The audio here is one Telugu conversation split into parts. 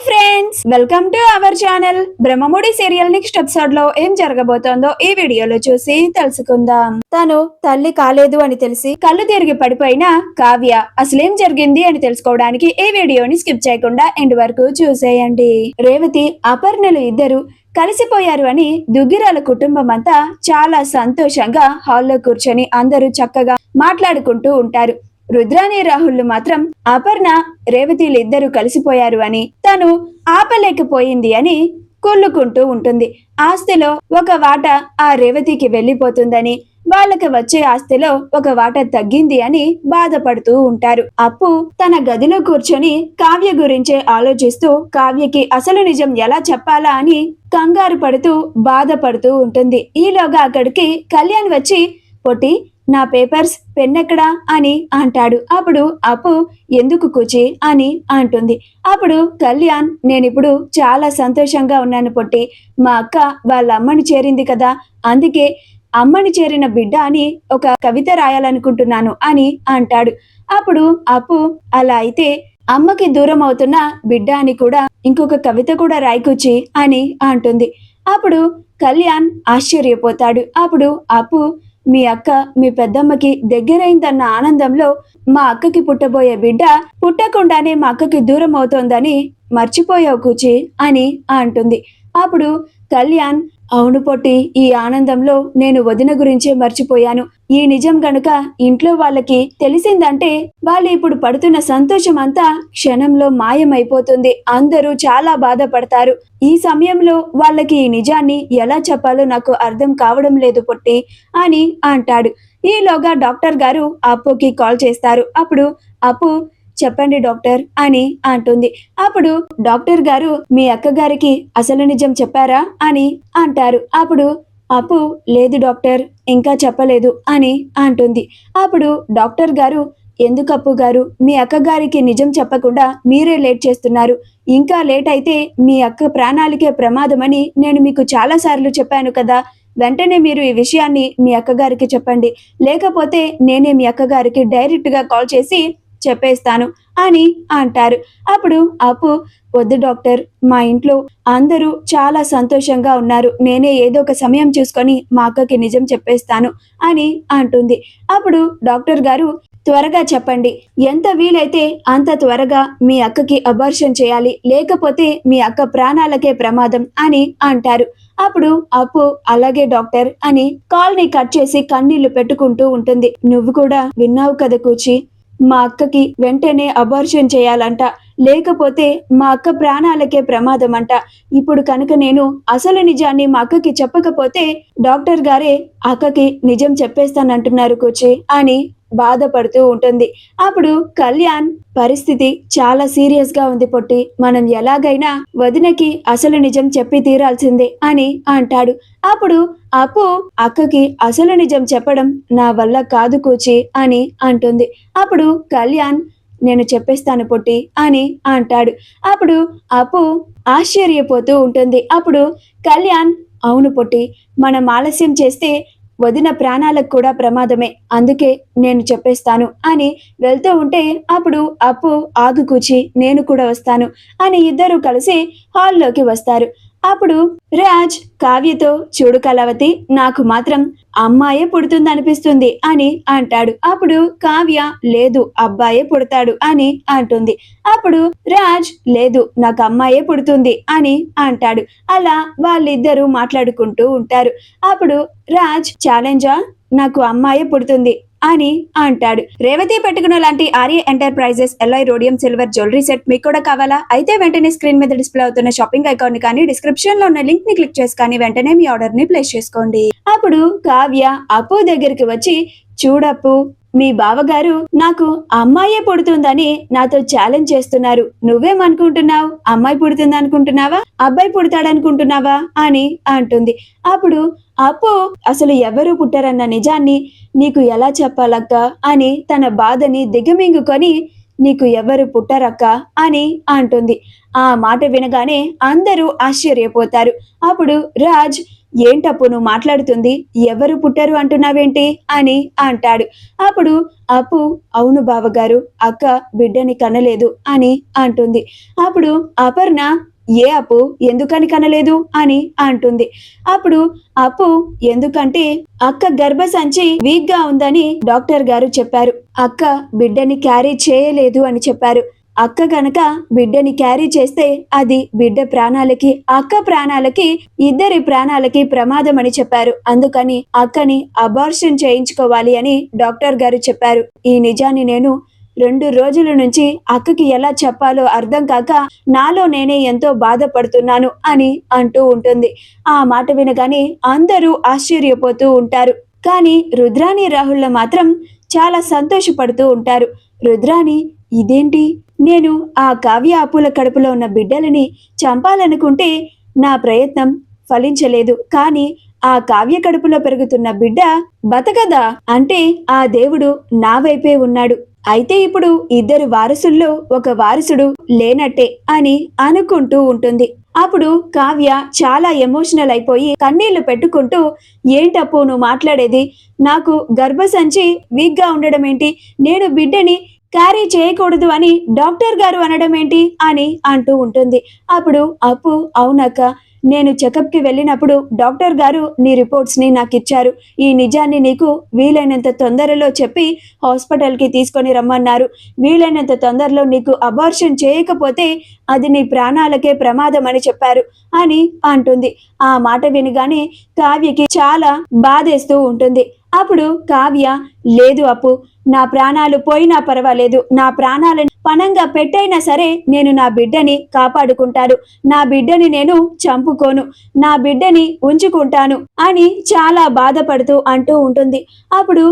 Hi friends welcome to our channel Brahmamudi serial next ఎపిసోడ్లో ఏం జరగబోతోందో ఈ వీడియోలో చూసి తెలుసుకుందాం. తను తల్లి కాలేదు అని తెలిసి కళ్ళు తిరిగి పడిపోయిన కావ్య అసలేం జరిగింది అని తెలుసుకోవడానికి ఈ వీడియోని స్కిప్ చేయకుండా ఎండ్ వరకు చూసేయండి. రేవతి అపర్ణలు ఇద్దరు కలిసిపోయారు అని దుగ్గిరాల కుటుంబం అంతా చాలా సంతోషంగా హాల్లో కూర్చొని అందరూ చక్కగా మాట్లాడుకుంటూ ఉంటారు. రుద్రాని రాహుల్ మాత్రం అపర్ణ రేవతీలు ఇద్దరు కలిసిపోయారు అని తను ఆపలేకపోయింది అని కుళ్ళుకుంటూ ఉంటుంది. ఆస్తిలో ఒక వాట ఆ రేవతికి వెళ్ళిపోతుందని వాళ్ళకి వచ్చే ఆస్తిలో ఒక వాట తగ్గింది అని బాధపడుతూ ఉంటారు. అప్పు తన గదిలో కూర్చొని కావ్య గురించే ఆలోచిస్తూ కావ్యకి అసలు నిజం ఎలా చెప్పాలా అని కంగారు పడుతూ బాధపడుతూ ఉంటుంది. ఈలోగా అక్కడికి కళ్యాణ్ వచ్చి పొట్టి నా పేపర్స్ పెన్ ఎక్కడా అని అంటాడు. అప్పుడు అప్పు ఎందుకు కూచి అని అంటుంది. అప్పుడు కళ్యాణ్ నేనిప్పుడు చాలా సంతోషంగా ఉన్నాను పొట్టి. మా అక్క వాళ్ళ అమ్మని చేరింది కదా. అందుకే అమ్మని చేరిన బిడ్డ అని ఒక కవిత రాయాలనుకుంటున్నాను అని అంటాడు. అప్పుడు అప్పు అలా అయితే అమ్మకి దూరం అవుతున్న బిడ్డ అని కూడా ఇంకొక కవిత కూడా రాయికొచ్చి అని అంటుంది. అప్పుడు కళ్యాణ్ ఆశ్చర్యపోతాడు. అప్పుడు అప్పు మీ అక్క మీ పెద్దమ్మకి దగ్గరైందన్న ఆనందంలో మా అక్కకి పుట్టబోయే బిడ్డ పుట్టకుండానే మా అక్కకి దూరం అవుతోందని మర్చిపోయావు కూచి అని అంటుంది. అప్పుడు కళ్యాణ్ అవును పొట్టి ఈ ఆనందంలో నేను వదిన గురించే మర్చిపోయాను. ఈ నిజం గనుక ఇంట్లో వాళ్ళకి తెలిసిందంటే వాళ్ళు ఇప్పుడు పడుతున్న సంతోషం అంతా క్షణంలో మాయమైపోతుంది. అందరూ చాలా బాధపడతారు. ఈ సమయంలో వాళ్ళకి ఈ నిజాన్ని ఎలా చెప్పాలో నాకు అర్థం కావడం లేదు పొట్టి అని అంటాడు. ఈలోగా డాక్టర్ గారు అప్పుకి కాల్ చేస్తారు. అప్పుడు అప్పు చెప్పండి డాక్టర్ అని అంటుంది. అప్పుడు డాక్టర్ గారు మీ అక్కగారికి అసలు నిజం చెప్పారా అని అంటారు. అప్పుడు అప్పు లేదు డాక్టర్ ఇంకా చెప్పలేదు అని అంటుంది. అప్పుడు డాక్టర్ గారు ఎందుకు అప్పు గారు మీ అక్కగారికి నిజం చెప్పకుండా మీరే లేట్ చేస్తున్నారు. ఇంకా లేట్ అయితే మీ అక్క ప్రాణాలకే ప్రమాదమని నేను మీకు చాలా సార్లు చెప్పాను కదా. వెంటనే మీరు ఈ విషయాన్ని మీ అక్కగారికి చెప్పండి. లేకపోతే నేనే మీ అక్కగారికి డైరెక్ట్గా కాల్ చేసి చెప్పేస్తాను అని అంటారు. అప్పుడు అప్పు వద్దు డాక్టర్ మా ఇంట్లో అందరూ చాలా సంతోషంగా ఉన్నారు. నేనే ఏదో ఒక సమయం చూసుకొని మా అక్కకి నిజం చెప్పేస్తాను అని అంటుంది. అప్పుడు డాక్టర్ గారు త్వరగా చెప్పండి. ఎంత వీలైతే అంత త్వరగా మీ అక్కకి అబార్షన్ చేయాలి. లేకపోతే మీ అక్క ప్రాణాలకే ప్రమాదం అని అంటారు. అప్పుడు అప్పు అలాగే డాక్టర్ అని కాల్ని కట్ చేసి కన్నీళ్ళు పెట్టుకుంటూ ఉంటుంది. నువ్వు కూడా విన్నావు కదా కూచి? మా అక్కకి వెంటనే అబార్షన్ చేయాలంట. లేకపోతే మా అక్క ప్రాణాలకే ప్రమాదం అంట ఇప్పుడు కనుక నేను అసలు నిజాన్ని మా అక్కకి చెప్పకపోతే డాక్టర్ గారే అక్కకి నిజం చెప్పేస్తానంటున్నారు కూచి అని బాధపడుతూ ఉంటుంది. అప్పుడు కళ్యాణ్ పరిస్థితి చాలా సీరియస్గా ఉంది పొట్టి. మనం ఎలాగైనా వదినకి అసలు నిజం చెప్పి తీరాల్సిందే అని అంటాడు. అప్పుడు అప్పు అక్కకి అసలు నిజం చెప్పడం నా వల్ల కాదు కూచి అని అంటుంది. అప్పుడు కళ్యాణ్ నేను చెప్పేస్తాను పొట్టి అని అంటాడు. అప్పుడు అప్పు ఆశ్చర్యపోతూ ఉంటుంది. అప్పుడు కళ్యాణ్ అవును పొట్టి మనం ఆలస్యం చేస్తే వదిన ప్రాణాలకు కూడా ప్రమాదమే అందుకే నేను చెప్పేస్తాను అని వెళ్తూ ఉంటే అప్పుడు అప్పు ఆగుకూచి నేను కూడా వస్తాను అని ఇద్దరు కలిసి హాల్లోకి వస్తారు. అప్పుడు రాజ్ కావ్యతో చూడు కలవతి నాకు మాత్రం అమ్మాయే పుడుతుందనిపిస్తుంది అని అంటాడు. అప్పుడు కావ్య లేదు అబ్బాయే పుడతాడు అని అంటుంది. అప్పుడు రాజ్ లేదు నాకు అమ్మాయే పుడుతుంది అని అంటాడు. అలా వాళ్ళిద్దరూ మాట్లాడుకుంటూ ఉంటారు. అప్పుడు రాజ్ ఛాలెంజా నాకు అమ్మాయే పుడుతుంది అని అంటాడు. రేవతి పెట్టుకున్న లాంటి Arya enterprises LI rhodium silver jewellery set మీకు కూడా కావాలా? అయితే వెంటనే స్క్రీన్ మీద డిస్ప్లే అవుతున్న షాపింగ్ ఐకాన్ని కానీ డిస్క్రిప్షన్లో ఉన్న లింక్ని క్లిక్ చేసి కానీ వెంటనే మీ ఆర్డర్ని ప్లేస్ చేసుకోండి. అప్పుడు కావ్య అప్పు దగ్గరికి వచ్చి చూడప్పు. మీ బావగారు నాకు అమ్మాయే పుడుతుందని నాతో ఛాలెంజ్ చేస్తున్నారు. నువ్వేమనుకుంటున్నావు? అమ్మాయి పుడుతుంది అనుకుంటున్నావా అబ్బాయి పుడతాడనుకుంటున్నావా? అని అంటుంది. అప్పుడు అప్పు అసలు ఎవరు పుట్టారన్న నిజాన్ని నీకు ఎలా చెప్పాలక్క? అని తన బాధని దిగమింగుకొని నీకు ఎవరు పుట్టరక్క? అని అంటుంది. ఆ మాట వినగానే అందరూ ఆశ్చర్యపోతారు. అప్పుడు రాజ్ ఏంటప్పు నువ్వు మాట్లాడుతుంది? ఎవరు పుట్టారు అంటున్నావేంటి? అని అంటాడు. అప్పుడు అప్పు అవును బావగారు అక్క బిడ్డని కనలేదు అని అంటుంది. అప్పుడు అపర్ణ ఏ అప్పు? ఎందుకని కనలేదు? అని అంటుంది. అప్పుడు అప్పు ఎందుకంటే అక్క గర్భసంచి వీక్గా ఉందని డాక్టర్ గారు చెప్పారు. అక్క బిడ్డని క్యారీ చేయలేదు అని చెప్పారు. అక్క గనక బిడ్డని క్యారీ చేస్తే అది బిడ్డ ప్రాణాలకి అక్క ప్రాణాలకి ఇద్దరి ప్రాణాలకి ప్రమాదం అని చెప్పారు. అందుకని అక్కని అబార్షన్ చేయించుకోవాలి అని డాక్టర్ గారు చెప్పారు. ఈ నిజాన్ని నేను రెండు రోజుల నుంచి అక్కకి ఎలా చెప్పాలో అర్థం కాక నాలో నేనే ఎంతో బాధపడుతున్నాను అని అంటూ ఉంటుంది. ఆ మాట వినగానే అందరూ ఆశ్చర్యపోతూ ఉంటారు. కానీ రుద్రాని రాహుళ్ళ మాత్రం చాలా సంతోషపడుతూ ఉంటారు. రుద్రాని ఇదేంటి? నేను ఆ కావ్య అప్పుల కడుపులో ఉన్న బిడ్డలని చంపాలనుకుంటే నా ప్రయత్నం ఫలించలేదు. కానీ ఆ కావ్య కడుపులో పెరుగుతున్న బిడ్డ బతకదా? అంటే ఆ దేవుడు నా వైపే ఉన్నాడు. అయితే ఇప్పుడు ఇద్దరు వారసుల్లో ఒక వారసుడు లేనట్టే అని అనుకుంటూ ఉంటుంది. అప్పుడు కావ్య చాలా ఎమోషనల్ అయిపోయి కన్నీళ్ళు పెట్టుకుంటూ ఏంటప్పు నువ్వు మాట్లాడేది? నాకు గర్భసంచి వీక్గా ఉండడం ఏంటి నేను బిడ్డని క్యారీ చేయకూడదు అని డాక్టర్ గారు అనడం ఏంటి అని అంటూ ఉంటుంది. అప్పుడు అప్పు అవునక్క నేను చెకప్కి వెళ్ళినప్పుడు డాక్టర్ గారు నీ రిపోర్ట్స్ని నాకు ఇచ్చారు. ఈ నిజాన్ని నీకు వీలైనంత తొందరలో చెప్పి హాస్పిటల్కి తీసుకొని రమ్మన్నారు. వీలైనంత తొందరలో నీకు అబార్షన్ చేయకపోతే అది నీ ప్రాణాలకే ప్రమాదం అని చెప్పారు అని అంటుంది. ఆ మాట వినగానే కావ్యకి చాలా బాధేస్తూ ఉంటుంది. అప్పుడు కావ్య లేదు అప్పు నా ప్రాణాలు పోయినా పర్వాలేదు. నా ప్రాణాలను పణంగా పెట్టైనా సరే నేను నా బిడ్డని కాపాడుకుంటాను. నా బిడ్డని నేను చంపుకోను. నా బిడ్డని ఉంచుకుంటాను అని చాలా బాధపడుతూ అంటూ ఉంటుంది. అప్పుడు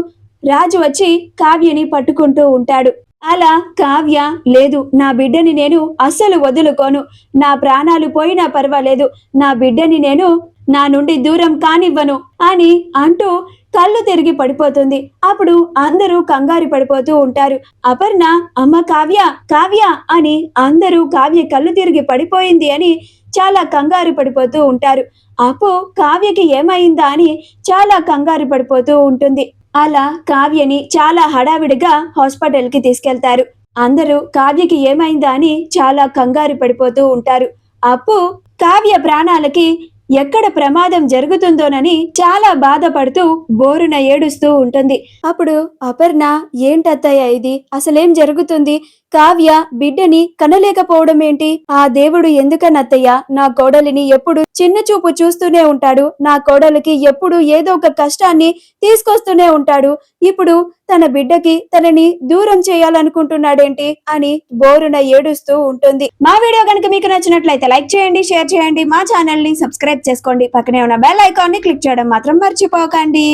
రాజు వచ్చి కావ్యని పట్టుకుంటూ ఉంటాడు. అలా కావ్య లేదు నా బిడ్డని నేను అస్సలు వదులుకోను. నా ప్రాణాలు పోయినా పర్వాలేదు. నా బిడ్డని నేను నా నుండి దూరం కానివ్వను అని అంటూ కళ్ళు తిరిగి పడిపోతుంది. అప్పుడు అందరూ కంగారు పడిపోతూ ఉంటారు. అపర్ణ అమ్మ కావ్య కావ్య అని అందరూ కావ్య కళ్ళు తిరిగి పడిపోయింది అని చాలా కంగారు పడిపోతూ ఉంటారు. అప్పు కావ్యకి ఏమైందా అని చాలా కంగారు పడిపోతూ ఉంటుంది. అలా కావ్యని చాలా హడావిడిగా హాస్పిటల్కి తీసుకెళ్తారు. అందరూ కావ్యకి ఏమైందా అని చాలా కంగారు పడిపోతూ ఉంటారు. అప్పు కావ్య ప్రాణాలకి ఎక్కడ ప్రమాదం జరుగుతుందోనని చాలా బాధపడుతూ బోరున ఏడుస్తూ ఉంటుంది. అప్పుడు అపర్ణ ఏంటత్తయ్య ఇది? అసలేం జరుగుతుంది? కావ్య బిడ్డని కనలేకపోవడం ఏంటి ఆ దేవుడు ఎందుకనత్తయ్య నా కోడలిని ఎప్పుడు చిన్న చూపు చూస్తూనే ఉంటాడు. నా కోడలికి ఎప్పుడు ఏదో ఒక కష్టాన్ని తీసుకొస్తూనే ఉంటాడు. ఇప్పుడు తన బిడ్డకి తనని దూరం చేయాలనుకుంటున్నాడేంటి అని బోరున ఏడుస్తూ ఉంటుంది. మా వీడియో కనుక మీకు నచ్చినట్లయితే లైక్ చేయండి షేర్ చేయండి మా ఛానల్ని సబ్స్క్రైబ్ చేసుకోండి. పక్కనే ఉన్న బెల్ ఐకాన్ని క్లిక్ చేయడం మాత్రం మర్చిపోకండి.